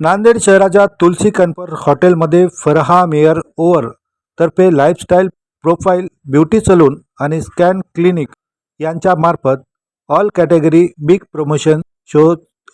नांदेड शहराच्या तुलसी कन्फर हॉटेलमध्ये फरहा मेयर ओवर तर्फे लाईफस्टाईल प्रोफाईल ब्युटी सलून आणि स्कॅन क्लिनिक यांच्यामार्फत all category big promotion show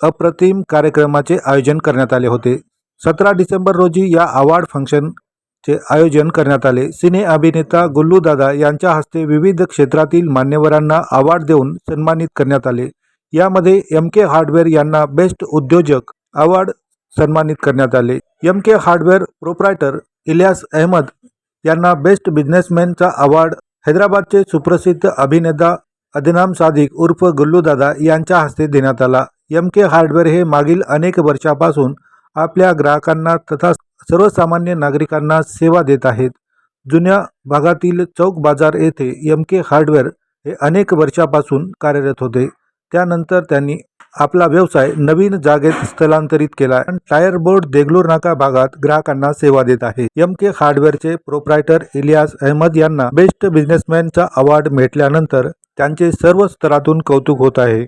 अप्रतिम कार्यक्रमाचे आयोजन करण्यात आले होते. सतरा डिसेंबर रोजी या अवॉर्ड फंक्शनचे आयोजन करण्यात आले. सिने अभिनेता गुल्लू दादा यांच्या हस्ते विविध क्षेत्रातील मान्यवरांना अवॉर्ड देऊन सन्मानित करण्यात आले. यामध्ये एम के हार्डवेअर यांना बेस्ट उद्योजक अवॉर्ड सन्मानित करण्यात आले. एम के हार्डवेअर प्रोप्रायटर इलियास अहमद यांना बेस्ट बिझनेसमॅनचा अवॉर्ड हैदराबादचे सुप्रसिद्ध अभिनेता अदिनाम सादिक उर्फ गुल्लूदादा यांच्या हस्ते देण्यात आला. एम के हार्डवेअर हे मागील अनेक वर्षापासून आपल्या ग्राहकांना तथा सर्वसामान्य नागरिकांना सेवा देत आहेत. जुन्या भागातील चौक बाजार येथे एम के हार्डवेअर हे अनेक वर्षापासून कार्यरत होते. त्यानंतर त्यांनी आपला व्यवसाय नवीन जागेत स्थलांतरित केला. आणि टायर बोर्ड देगलूर नाका भागात ग्राहकांना सेवा देत आहे. एम के हार्डवेअरचे प्रोप्रायटर इलियास अहमद यांना बेस्ट बिझनेसमॅनचा अवॉर्ड भेटल्यानंतर त्यांचे सर्व स्तरातून कौतुक होत आहे.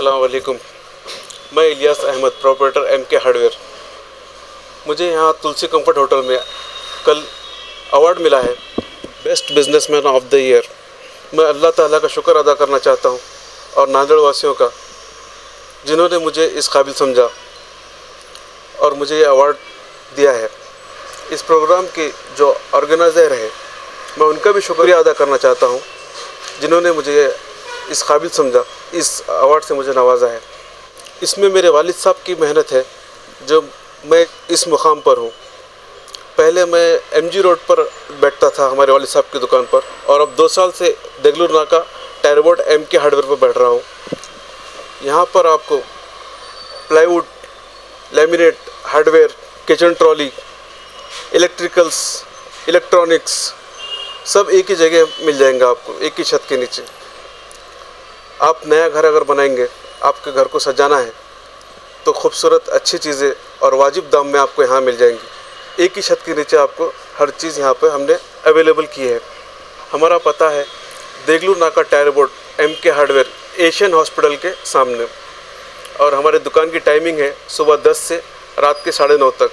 अस्सलाम वालेकुम मैं Ilyas Ahmad proprietor M K hardware मुझे यहाँ तुलसी कंफर्ट होटल में कल अवार्ड मिला है best businessman of the year मैं अल्लाह ताला का शुक्र अदा करना चाहता हूँ और नांदेड़ वासियों का, जिन्होंने मुझे इस काबिल समझा और मुझे ये अवार्ड दिया है। इस प्रोग्राम के जो ऑर्गेनाइज़र हैं, मैं उनका भी शुक्रिया अदा करना चाहता हूँ, जिन्होंने मुझे इस काबिल समझा, इस अवार्ड से मुझे नवाजा है। इसमें मेरे वालिद साहब की मेहनत है, जो मैं इस मुकाम पर हूँ। पहले मैं एमजी रोड पर बैठता था हमारे वालिद साहब की दुकान पर, और अब दो साल से देगलूर नाका tyre board M K hardware पर बैठ रहा हूँ। यहाँ पर आपको plywood laminate hardware kitchen trolley electricals electronics सब एक ही जगह मिल जाएँगे आपको, एक ही छत के नीचे। आप नया घर अगर बनाएँगे, आपके घर को सजाना है तो खूबसूरत, अच्छी चीज़ें और वाजिब दाम में आपको यहाँ मिल जाएँगी। एक ही छत के नीचे आपको हर चीज़ यहाँ पर हमने अवेलेबल की है। हमारा पता है देगलू नाका tyre board M K hardware, Asian hospital के सामने। और हमारे दुकान की टाइमिंग है सुबह 10 से रात के साढ़े नौ तक।